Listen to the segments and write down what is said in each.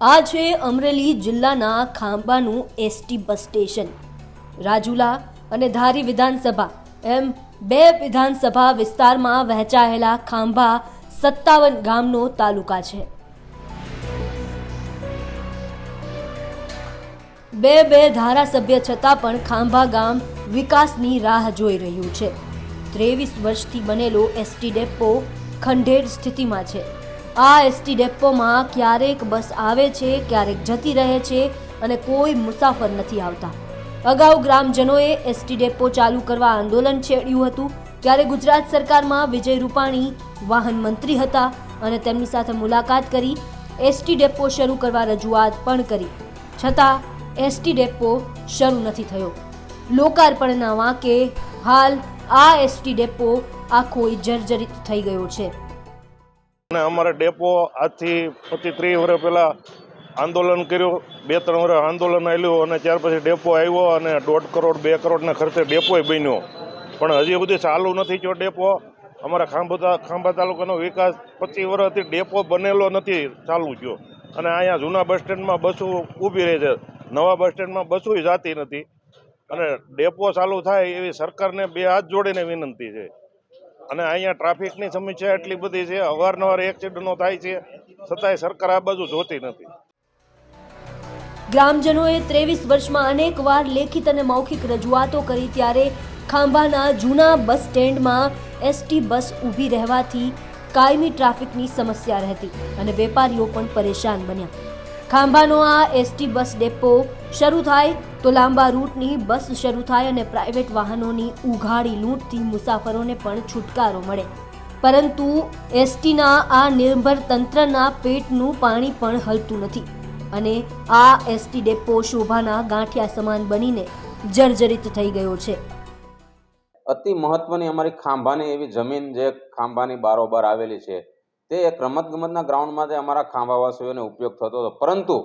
આ છે અમરેલી જિલ્લાના ખાંભાનું એસટી બસ સ્ટેશન, રાજુલા અને ધારી વિધાનસભા એમ બે વિધાનસભા વિસ્તારમાં વહેંચાયેલા ખાંભા સત્તાવન ગામનો તાલુકા છે. બે બે ધારાસભ્ય છતાં પણ ખાંભા ગામ વિકાસની રાહ જોઈ રહ્યું છે. ત્રેવીસ વર્ષથી બનેલો એસટી ડેપો ખંડેર સ્થિતિમાં છે. આ એસટી ડેપોમાં ક્યારેક બસ આવે છે, ક્યારેક જતી રહે છે અને કોઈ મુસાફર નથી આવતા. અગાઉ ગ્રામજનોએ એસટી ડેપો ચાલુ કરવા આંદોલન છેડ્યું હતું. ત્યારે ગુજરાત સરકારમાં વિજય રૂપાણી વાહન મંત્રી હતા અને તેમની સાથે મુલાકાત કરી, એસટી ડેપો શરૂ કરવા રજૂઆત પણ કરી. છતાં, એસટી ડેપો શરૂ નથી થયો. લોકાર્પણના વાંકે હાલ આ એસટી ડેપો આખો જર્જરિત થઈ ગયો છે. અને અમારે ડેપો આજથી પચીસ ત્રીસ વર્ષ પહેલાં આંદોલન કર્યું. બે ત્રણ વર્ષ આંદોલન આવ્યું અને ત્યાર પછી ડેપો આવ્યો અને દોઢ કરોડ, બે કરોડના ખર્ચે ડેપોય બન્યો. પણ હજી સુધી ચાલુ નથી થયો ડેપો. અમારા ખાંભા ખાંભા તાલુકાનો વિકાસ પચીસ વર્ષથી ડેપો બનેલો નથી ચાલુ થયો. અને અહીંયા જૂના બસ સ્ટેન્ડમાં બસો ઊભી રહે છે. નવા બસ સ્ટેન્ડમાં બસો જાતી નથી. અને ડેપો ચાલુ થાય એવી સરકારને બે હાથ જોડીને વિનંતી છે. અને અહીંયા ટ્રાફિકની સમસ્યા એટલી બધી છે, અવારનવાર એક્સિડન્ટો થાય છે, છતાંય સરકાર આ બાજુ જોતી નથી. ગ્રામજનોએ ત્રેવીસ વર્ષમાં અનેકવાર લેખિત અને મૌખિક રજૂઆતો કરી ત્યારે ખાંભાના જૂના બસ સ્ટેન્ડમાં એસટી બસ ઊભી રહેવાથી કાયમી ટ્રાફિકની સમસ્યા રહેતી અને વેપારીઓ પણ પરેશાન બન્યા. ખાંભાનો આ એસટી બસ ડેપો શરૂ થાય તો લાંબા રૂટની બસ શરૂ થાય અને પ્રાઇવેટ વાહનોની ઉઘાડી લૂંટથી મુસાફરોને પણ છુટકારો મળે. પરંતુ એસટીના આ નિર્ભર તંત્રના પેટનું પાણી પણ હલતું નથી અને આ એસટી ડેપો શોભાના ગાંઠિયા સમાન બનીને જર્જરિત થઈ ગયો છે. અતિ મહત્વની અમારી ખાંભાની એવી જમીન જે ખાંભાની બારોબાર આવેલી છે, તે એક રમતગમતના ગ્રાઉન્ડમાં તે અમારા ખાંભાવાસીઓને ઉપયોગ થતો હતો. પરંતુ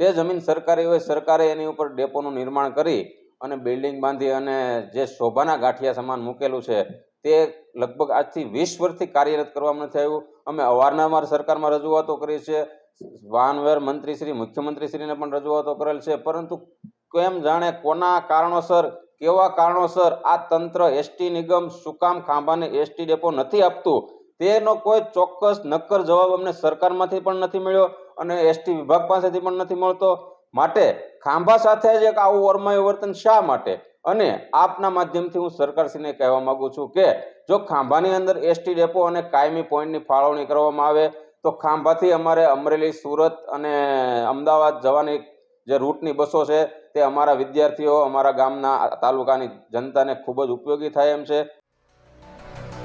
તે જમીન સરકારી હોય, સરકારે એની ઉપર ડેપોનું નિર્માણ કરી અને બિલ્ડિંગ બાંધી અને જે શોભાના ગાંઠિયા સમાન મૂકેલું છે, તે લગભગ આજથી વીસ વર્ષથી કાર્યરત કરવામાં નથી આવ્યું. અમે અવારનવાર સરકારમાં રજૂઆતો કરી છે વાહનવ્યવહાર મંત્રી શ્રી મુખ્યમંત્રી શ્રીને પણ રજૂઆતો કરેલ છે. પરંતુ કેમ જાણે કોના કારણોસર, કેવા કારણોસર આ તંત્ર એસટી નિગમ શું કામ ખાંભાને એસટી ડેપો નથી આપતું? તેનો કોઈ ચોક્કસ નક્કર જવાબ અમને સરકારમાંથી પણ નથી મળ્યો. અને એસટી વિભાગ પાસેથી પણ નથી મળતો. માટે ખાંભા સાથે જ એક આવું વર્માયું વર્તન શા માટે? અને આપના માધ્યમથી હું સરકારશ્રીને કહેવા માંગુ છું કે, જો ખાંભાની અંદર એસટી ડેપો અને કાયમી પોઈન્ટની ફાળવણી કરવામાં આવે, તો ખાંભાથી અમારે અમરેલી, સુરત અને અમદાવાદ જવાની જે રૂટની બસો છે, તે અમારા વિદ્યાર્થીઓ, અમારા ગામના તાલુકાની જનતાને ખૂબ જ ઉપયોગી થાય એમ છે.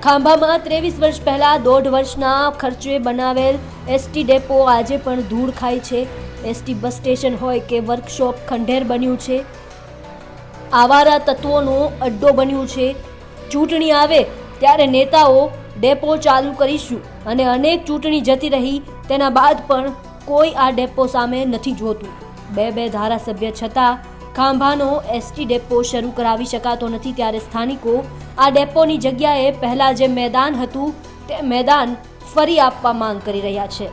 ખાંભામાં ત્રેવીસ વર્ષ પહેલા દોઢ વર્ષના ખર્ચે બનાવેલ એસટી ડેપો આજે પણ ધૂળ ખાય છે. એસટી બસ સ્ટેશન હોય કે વર્કશોપ ખંડેર બન્યું છે. આવારા તત્વોનો અડ્ડો બન્યું છે. ચૂંટણી આવે ત્યારે નેતાઓ ડેપો ચાલુ કરીશું અને અનેક ચૂંટણી જતી રહી તેના બાદ પણ કોઈ આ ડેપો સામે નથી જોતું. બે બે ધારાસભ્ય છતાં ખાંભાનો એસટી ડેપો શરૂ કરાવી શકાતો નથી ત્યારે સ્થાનિકો આ ડેપોની જગ્યાએ પહેલા જે મેદાન હતું તે મેદાન ફરી આપવા માંગ કરી રહ્યા છે.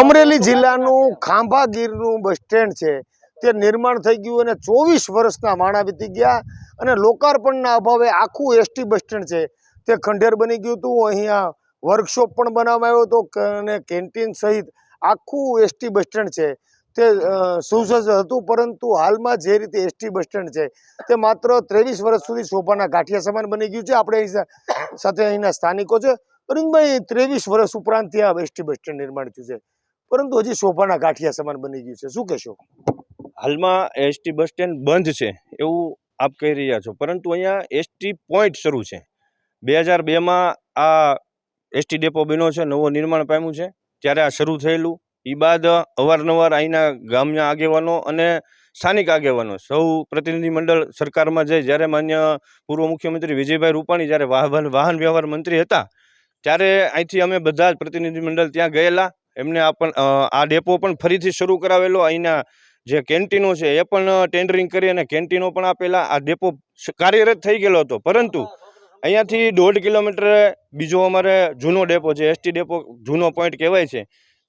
અમરેલી જિલ્લાનું ખાંભા ગીરનું બસ સ્ટેન્ડ છે. તે નિર્માણ થઈ ગયું અને ચોવીસ વર્ષના માણા વીતી ગયા અને લોકાર્પણના અભાવે આખું એસટી બસ સ્ટેન્ડ છે. તે ખંડેર બની ગયું હતું. અહીંયા વર્કશોપ પણ બનાવવામાં આવ્યો હતો અને કેન્ટીન સહિત આખું એસટી બસ સ્ટેન્ડ છે. તે સુસજ્જ હતું, પરંતુ હાલમાં જે રીતે એસટી બસ સ્ટેન્ડ છે, તે માત્ર ત્રેવીસ વર્ષ સુધી શોભાના ગાંઠિયા સમાન બની ગયું છે. આપણે સાથે અહીંના સ્થાનિકો છે. અરુણભાઈ ત્રેવીસ વર્ષ ઉપરાંત ત્યાં એસટી બસ સ્ટેન્ડ નિર્માણ થયું છે. પરંતુ હજી શોભાના ગાંઠિયા સમાન બની ગયું છે. શું કહેશો? હાલમાં એસટી બસ સ્ટેન્ડ બંધ છે, એવું આપ કહી રહ્યા છો. પરંતુ અહીંયા એસટી પોઈન્ટ શરૂ છે. બે હજાર બેમાં આ એસટી ડેપો બન્યો છે, નવો નિર્માણ પામ્યું છે. ત્યારે આ શરૂ થયેલું. એ બાદ અવારનવાર અહીંના ગામના આગેવાનો અને સ્થાનિક આગેવાનો, સૌ પ્રતિનિધિમંડળ સરકારમાં જઈ જ્યારે માન્ય પૂર્વ મુખ્યમંત્રી વિજયભાઈ રૂપાણી જ્યારે વાહન વાહન વ્યવહાર મંત્રી હતા, ત્યારે અહીંથી અમે બધા જ પ્રતિનિધિમંડળ ત્યાં ગયેલા. એમને આપણ પણ આ ડેપો પણ ફરીથી શરૂ કરાવેલો અહીંના જે કેન્ટીનો છે એ પણ ટેન્ડરિંગ કરી અને કેન્ટીનો પણ આપેલા. આ ડેપો કાર્યરત થઈ ગયેલો હતો. પરંતુ અહીંયાથી દોઢ કિલોમીટરે બીજો અમારે જૂનો ડેપો છે, એસટી ડેપો, જૂનો પોઈન્ટ કહેવાય છે.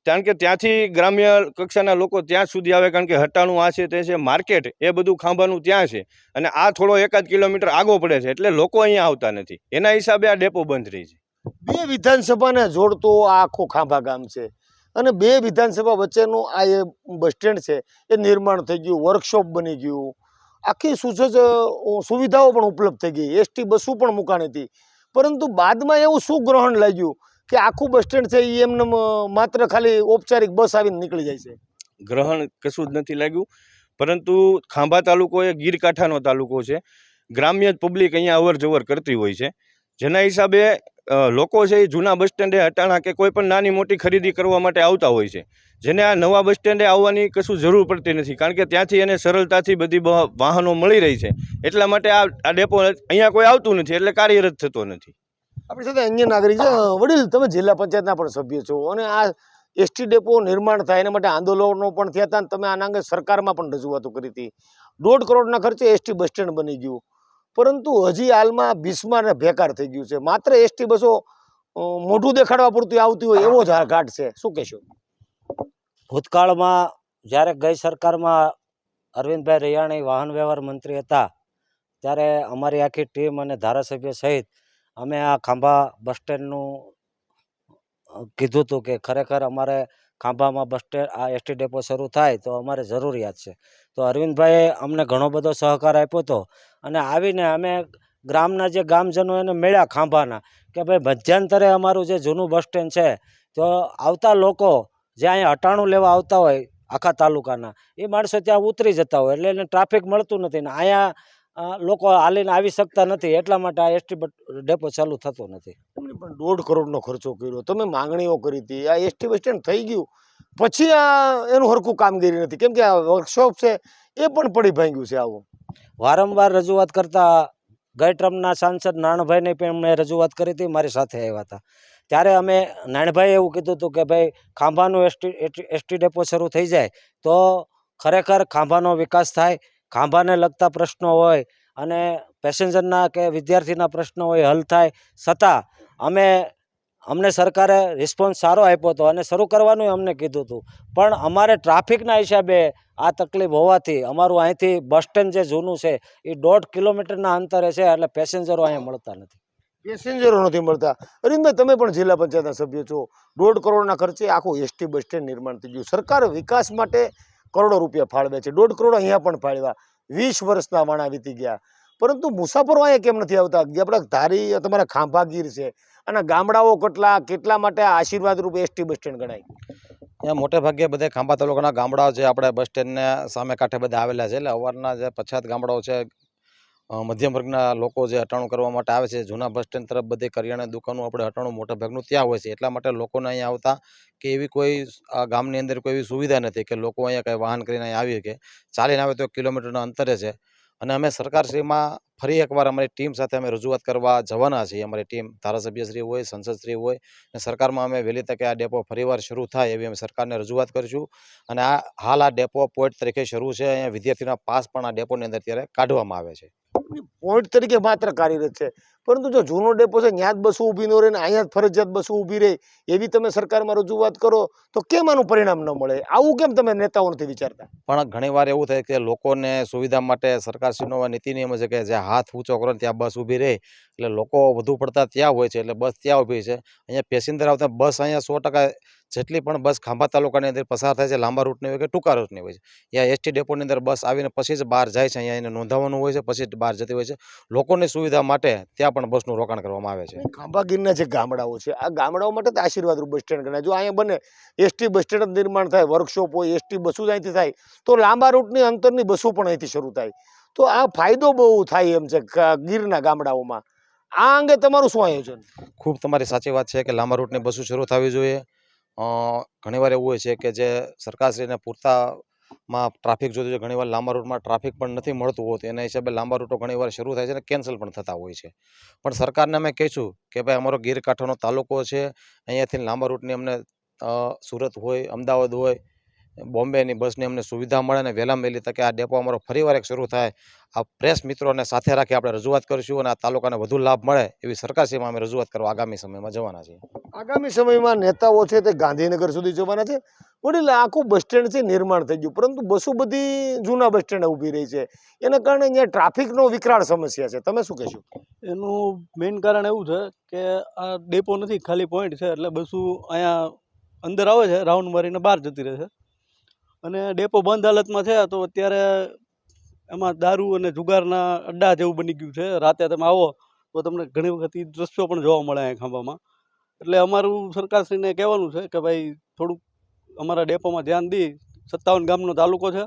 કારણ કે ત્યાંથી ગ્રામ્ય કક્ષાના લોકો ત્યાં સુધી આવે, કારણ કે હટાણું આ છે, તે છે, માર્કેટ, એ બધું ખાંભાનું ત્યાં છે. અને આ થોડો એકાદ કિલોમીટર આગો પડે છે, એટલે લોકો અહીંયા આવતા નથી. એના હિસાબે આ ડેપો બંધ રહી છે. બે વિધાનસભાને જોડતો આ આખો ખાંભા ગામ છે. અને બે વિધાનસભા વચ્ચેનું આ એ બસ સ્ટેન્ડ છે, એ નિર્માણ થઈ ગયું, વર્કશોપ બની ગયું. આખી સુસજ્જ સુવિધાઓ પણ ઉપલબ્ધ થઈ ગઈ. એસટી બસો પણ મુકાણી હતી. પરંતુ બાદમાં એવું શું ગ્રહણ લાગ્યું? કે આખું બસ સ્ટેન્ડ છે એ એમને માત્ર ખાલી ઔપચારિક બસ આવીને નીકળી જાય છે. ગ્રહણ કશું જ નથી લાગ્યું. પરંતુ ખાંભા તાલુકો એ ગીરકાંઠાનો તાલુકો છે. ગ્રામ્ય પબ્લિક અહીંયા અવર જવર કરતી હોય છે. જેના હિસાબે લોકો છે એ જૂના બસ સ્ટેન્ડે હટાણા કે કોઈ પણ નાની મોટી ખરીદી કરવા માટે આવતા હોય છે. જેને આ નવા બસ સ્ટેન્ડે આવવાની કશું જરૂર પડતી નથી. કારણ કે ત્યાંથી એને સરળતાથી બધી વાહનો મળી રહી છે. એટલા માટે આ આ ડેપો અહીંયા કોઈ આવતું નથી. એટલે કાર્યરત થતો નથી. આપણી સાથે અન્ય નાગરિક છે વડીલ. તમે જિલ્લા પંચાયતના પણ સભ્ય છો અને આ એસટી ડેપો નિર્માણ થાય એના માટે આંદોલનો પણ થયા હતા અને તમે આના અંગે સરકારમાં પણ રજૂઆતો કરી હતી. દોઢ કરોડના ખર્ચે એસટી બસ સ્ટેન્ડ બની ગયું. પરંતુ હજી હાલમાં બિસ્માર ભેકાર થઈ ગયું છે. માત્ર એસટી બસો મોટું દેખાડવા પૂરતી આવતી હોય એવો જ ઘાટ છે. શું કહેશો? ભૂતકાળમાં જ્યારે ગઈ સરકારમાં અરવિંદભાઈ રૈયાણી વાહન વ્યવહાર મંત્રી હતા, ત્યારે અમારી આખી ટીમ અને ધારાસભ્ય સહિત અમે આ ખાંભા બસ સ્ટેન્ડનું કીધું હતું કે ખરેખર અમારે ખાંભામાં બસ સ્ટેન્ડ, આ એસટી ડેપો શરૂ થાય તો અમારે જરૂરિયાત છે. તો અરવિંદભાઈએ અમને ઘણો બધો સહકાર આપ્યો હતો અને આવીને અમે ગ્રામના જે ગામજનો એને મળ્યા ખાંભાના કે ભાઈ મધ્યાંતરે અમારું જે જૂનું બસ સ્ટેન્ડ છે, તો આવતા લોકો જે અહીંયા અટાણું લેવા આવતા હોય આખા તાલુકાના, એ માણસો ત્યાં ઉતરી જતા હોય એટલે એને ટ્રાફિક મળતું નથી ને અહીંયા લોકો હાલીને આવી શકતા નથી એટલા માટે આ એસટી ડેપો ચાલુ થતો નથી. પણ દોઢ કરોડનો ખર્ચો કર્યો. તમે માંગણીઓ કરી હતી. આ એસટી બસ સ્ટેન્ડ થઈ ગયું. પછી આ એનું હરખું કામગીરી નથી. કેમ કે આ વર્કશોપ છે એ પણ પડી ભાંગ્યું છે આવું. વારંવાર રજૂઆત કરતા ગઈ સાંસદ નાણભાઈને પણ મેં રજૂઆત કરી હતી મારી સાથે આવ્યા હતા. ત્યારે અમે નાણભાઈએ એવું કીધું હતું કે ભાઈ ખાંભાનું એસટી એસટી ડેપો શરૂ થઈ જાય તો ખરેખર ખાંભાનો વિકાસ થાય. ખાંભાને લગતા પ્રશ્નો હોય અને પેસેન્જરના કે વિદ્યાર્થીના પ્રશ્નો હોય, હલ થાય. છતાં, અમે, અમને સરકારે રિસ્પોન્સ સારો આપ્યો હતો અને શરૂ કરવાનું અમને કીધું હતું. પણ અમારે ટ્રાફિકના હિસાબે આ તકલીફ હોવાથી અમારું અહીંથી બસ સ્ટેન્ડ જે જૂનું છે, એ દોઢ કિલોમીટરના અંતરે છે, એટલે પેસેન્જરો અહીંયા મળતા નથી. પેસેન્જરો નથી મળતા. અરવિંદભાઈ તમે પણ જિલ્લા પંચાયતના સભ્ય છો. દોઢ કરોડના ખર્ચે આખું એસટી બસ સ્ટેન્ડ નિર્માણ થઈ ગયું. સરકાર વિકાસ માટે કરોડો રૂપિયા ફાળવે છે. દોઢ કરોડ અહીંયા પણ ફાળવ્યા. વીસ વર્ષના વાણા વીતી ગયા. પરંતુ મુસાફરો અહીંયા કેમ નથી આવતા? આપણા ધારી, તમારા ખાંભા ગીર છે. અને ગામડાઓ કેટલા કેટલા માટે આશીર્વાદ આશીર્વાદરૂપ એસટી બસ સ્ટેન્ડ ગણાય? અહીંયા મોટે ભાગે બધા ખાંભા તાલુકાના ગામડાઓ છે. આપણે બસ સ્ટેન્ડને સામે કાંઠે બધા આવેલા છે. એટલે અવારના જે પછાત ગામડાઓ છે મધ્યમ વર્ગના લોકો જે હટાણું કરવા માટે આવે છે, જૂના બસ સ્ટેન્ડ તરફ બધી કરિયાણા દુકાનો આપણે હટાણું મોટાભાગનું ત્યાં હોય છે. એટલા માટે લોકોને અહીંયા આવતા કે એવી કોઈ ગામની અંદર કોઈ એવી સુવિધા નથી કે લોકો અહીંયા કંઈ વાહન કરીને આવી શકે. ચાલીને આવે તો કિલોમીટરના અંતરે છે. અને અમે સરકારશ્રીમાં ફરી એકવાર અમારી ટીમ સાથે અમે રજૂઆત કરવા જવાના છીએ. અમારી ટીમ ધારાસભ્યશ્રી હોય સંસદશ્રી હોય અને સરકારમાં અમે વહેલી તકે આ ડેપો ફરીવાર શરૂ થાય એવી અમે સરકારને રજૂઆત કરીશું. અને આ હાલ આ ડેપો પોઈન્ટ તરીકે શરૂ છે. અહીંયા વિદ્યાર્થીના પાસ પણ આ ડેપોની અંદર અત્યારે કાઢવામાં આવે છે. પોઈન્ટ તરીકે માત્ર કાર્યરત છે. પરંતુ જો જૂનો ડેપો છે ત્યાં જ બસો ઊભી ન રહે ને, અહીંયા જ ફરજિયાત બસો ઊભી રહે, એવી તમે સરકારમાં રજૂઆત કરો, તો કેમ આનું પરિણામ ન મળે? આવું કેમ તમે નેતાઓ નથી વિચારતા? પણ ઘણીવાર એવું થાય કે લોકોને સુવિધા માટે સરકારશ્રીનો નીતિ નિયમ છે કે જ્યાં હાથ ઊંચો કરો ત્યાં બસ ઊભી રહે. એટલે લોકો વધુ પડતા ત્યાં હોય છે, એટલે બસ ત્યાં ઊભી છે. અહીંયા પેસેન્જર આવતા બસ અહીંયા સો જેટલી પણ બસ ખાંભા તાલુકાની અંદર પસાર થાય છે, લાંબા રૂટની હોય કે ટૂંકા રૂટની હોય છે. ત્યાં એસટી ડેપોની અંદર બસ આવીને પછી જ બહાર જાય છે, અહીંયા એને નોંધાવવાનું હોય છે, પછી જ બહાર જતી હોય છે. લોકોની સુવિધા માટે ત્યાં પણ બસનું રોકાણ કરવામાં આવે છે. ખાંભા ગીરના જે ગામડાઓ છે આ ગામડાઓ માટે તો આશીર્વાદરૂપ બસ સ્ટેન્ડ ગણાય. જો અહીંયા બને એસટી બસ સ્ટેન્ડ નિર્માણ થાય વર્કશોપ હોય એસટી બસો જ અહીંથી થાય તો લાંબા રૂટની અંતરની બસો પણ અહીંથી શરૂ થાય. તો આ ફાયદો બહુ થાય એમ છે ગીરના ગામડાઓમાં. આ અંગે તમારું શું આયોજન? ખૂબ તમારી સાચી વાત છે કે લાંબા રૂટની બસો શરૂ થવી જોઈએ. ઘણીવાર એવું હોય છે કે જે સરકારશ્રીને પૂરતા માં ટ્રાફિક જોતી છે ઘણીવાર લાંબા રૂટમાં ટ્રાફિક પણ નથી મળતું હોતું. એના હિસાબે લાંબા રૂટો ઘણીવાર શરૂ થાય છે અને કેન્સલ પણ થતા હોય છે. પણ સરકારને અમે કહીશું કે ભાઈ અમારો ગીર કાંઠાનો તાલુકો છે. અહીંયાથી લાંબા રૂટની અમને સુરત હોય, અમદાવાદ હોય બોમ્બેની બસની અમને સુવિધા મળે અને વહેલા વહેલી તકે આ ડેપો અમારો ફરીવાર એક શરૂ થાય. આ પ્રેસ મિત્રોને સાથે રાખી આપણે રજૂઆત કરીશું અને આ તાલુકાને વધુ લાભ મળે એવી સરકારશ્રીમાં અમે રજૂઆત કરવા આગામી સમયમાં જવાના છીએ. આગામી સમયમાં નેતાઓ છે તે ગાંધીનગર સુધી જવાના છે. વડીલ આખું બસ સ્ટેન્ડ છે નિર્માણ થઈ ગયું પરંતુ બસો બધી જૂના બસ સ્ટેન્ડ ઊભી રહી છે. એના કારણે અહીંયા ટ્રાફિકનો વિકરાળ સમસ્યા છે. તમે શું કહેશો? એનું મેઇન કારણ એવું છે કે આ ડેપો નથી ખાલી પોઈન્ટ છે એટલે બસો અહીંયા અંદર આવે છે રાઉન્ડ મારીને બહાર જતી રહે છે. અને ડેપો બંધ હાલતમાં છે, તો અત્યારે એમાં દારૂ અને જુગારના અડ્ડા જેવું બની ગયું છે. રાતે તમે આવો, તો તમને ઘણી વખત એ દ્રશ્યો પણ જોવા મળે અહીંયા ખાંભામાં. એટલે અમારું સરકારશ્રીને કહેવાનું છે કે ભાઈ, થોડુંક અમારા ડેપોમાં ધ્યાન દી. સત્તાવન ગામનો તાલુકો છે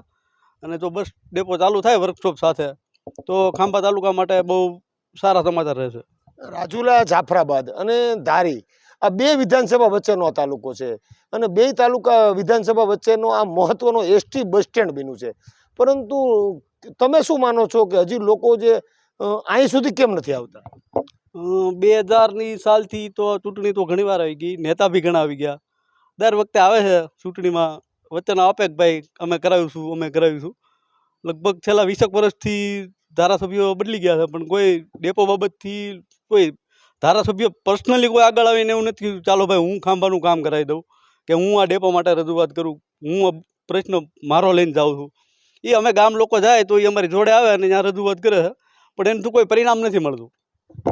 અને જો બસ ડેપો ચાલુ થાય વર્કશોપ સાથે, તો ખાંભા તાલુકા માટે બહુ સારા સમાચાર રહેશે. રાજુલા જાફરાબાદ અને ધારી. આ બે વિધાનસભા વચ્ચેનો આ તાલુકો છે અને બે તાલુકા વિધાનસભા વચ્ચેનો આ મહત્વનો એસટી બસ સ્ટેન્ડ બન્યું છે. પરંતુ તમે શું માનો છો કે હજી લોકો જે અહીં સુધી કેમ નથી આવતા? બે હજારની સાલથી તો ચૂંટણી તો ઘણી આવી ગઈ, નેતા બી ઘણા આવી ગયા. દર વખતે આવે છે ચૂંટણીમાં, વચ્ચેના આપે ભાઈ, અમે કરાવીશું અમે કરાવીશું લગભગ છેલ્લા વીસેક વર્ષથી ધારાસભ્યો બદલી ગયા છે, પણ કોઈ ડેપો બાબતથી કોઈ ધારાસભ્ય પર્સનલી કોઈ આગળ આવીને એવું નથી ચાલો ભાઈ હું ખાંભાનું કામ કરાવી દઉં કે હું આ ડેપો માટે રજૂઆત કરું હું આ પ્રશ્ન મારો લઈને જાઉં છું. એ અમે ગામ લોકો જાય તો એ અમારી જોડે આવે અને ત્યાં રજૂઆત કરે છે પણ એનું કોઈ પરિણામ નથી મળતું.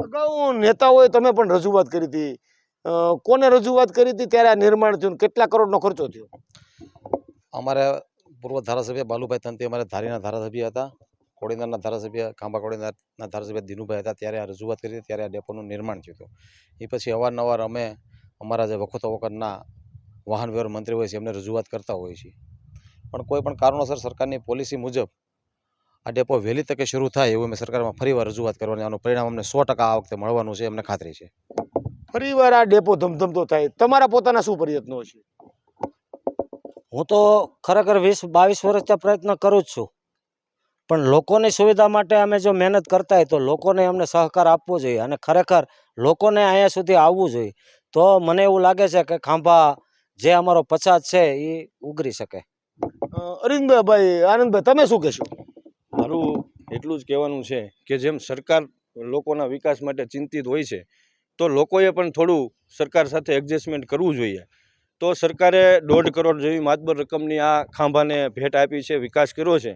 અગાઉ નેતાઓએ તમે પણ રજૂઆત કરી હતી. કોને રજૂઆત કરી હતી? ત્યારે આ નિર્માણ થયું ને કેટલા કરોડનો ખર્ચો થયો? અમારે પૂર્વ ધારાસભ્ય બાલુભાઈ તંતી અમારે ધારીના ધારાસભ્ય હતા. કોડીનારના ધારાસભ્ય ખાંભા કોડીનારના ધારાસભ્ય દિનુભાઈ હતા ત્યારે આ રજૂઆત કરી ત્યારે આ ડેપોનું નિર્માણ થયું હતું. એ પછી અવારનવાર અમે અમારા જે વખતો વખતના વાહન વ્યવહાર મંત્રી હોય છે એમને રજૂઆત કરતા હોઈએ છીએ. પણ કોઈ પણ કારણોસર સરકારની પોલિસી મુજબ આ ડેપો વહેલી તકે શરૂ થાય એવું અમે સરકારમાં ફરીવાર રજૂઆત કરવાની આનું પરિણામ અમને સો ટકા આ વખતે મળવાનું છે અમને ખાતરી છે. ફરીવાર આ ડેપો ધમધમતો થાય. તમારા પોતાના શું પ્રયત્નો છે હું તો ખરેખર વીસ બાવીસ વર્ષથી પ્રયત્ન કરું જ છું. પણ લોકોની સુવિધા માટે અમે જો મહેનત કરતા હોય તો લોકોને અમને સહકાર આપવો જોઈએ અને ખરેખર લોકોને અહીંયા સુધી આવવું જોઈએ. તો મને એવું લાગે છે કે ખાંભા જે અમારો પછાત છે એ ઉગરી શકે. અરવિંદભાઈ આનંદભાઈ તમે શું કહેશો? મારું એટલું જ કહેવાનું છે કે જેમ સરકાર લોકોના વિકાસ માટે ચિંતિત હોય છે તો લોકોએ પણ થોડું સરકાર સાથે એડજસ્ટમેન્ટ કરવું જોઈએ. તો સરકારે દોઢ કરોડ જેવી માતબર રકમની આ ખાંભાને ભેટ આપી છે વિકાસ કર્યો છે.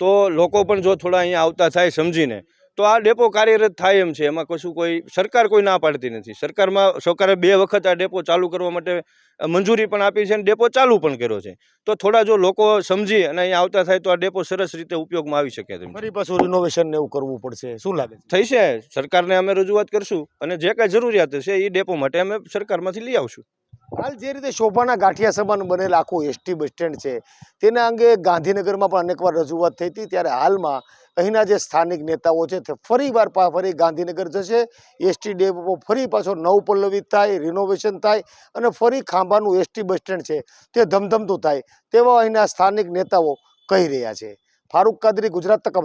તો લોકો પણ જો થોડા અહીંયા આવતા થાય સમજીને તો આ ડેપો કાર્યરત થાય એમ છે. એમાં કશું કોઈ સરકાર કોઈ ના પાડતી નથી. સરકારમાં સરકારે બે વખત આ ડેપો ચાલુ કરવા માટે મંજૂરી પણ આપી છે અને ડેપો ચાલુ પણ કર્યો છે. તો થોડા જો લોકો સમજી અને અહીંયા આવતા થાય તો આ ડેપો સરસ રીતે ઉપયોગમાં આવી શકે છે. ફરી પાછું રિનોવેશન ને એવું કરવું પડશે. શું લાગે થઈ છે સરકારને અમે રજૂઆત કરશું અને જે કાંઈ જરૂરિયાત છે એ ડેપો માટે અમે સરકારમાંથી લઈ આવશું. હાલ જે રીતે શોભાના ગાંઠિયા સમાન બનેલ આખું એસટી બસ સ્ટેન્ડ છે, તેના અંગે ગાંધીનગરમાં પણ અનેકવાર રજૂઆત થઈ હતી. ત્યારે હાલમાં અહીંના જે સ્થાનિક નેતાઓ છે તે ફરીવાર વાર ફરી ગાંધીનગર જશે. એસટી ડેપો ફરી પાછો નવપલ્લવિત થાય રિનોવેશન થાય અને ફરી ખાંભાનું એસટી બસ સ્ટેન્ડ છે તે ધમધમતું થાય તેવા અહીંના સ્થાનિક નેતાઓ કહી રહ્યા છે. ફારૂક કાદરી, ગુજરાત તક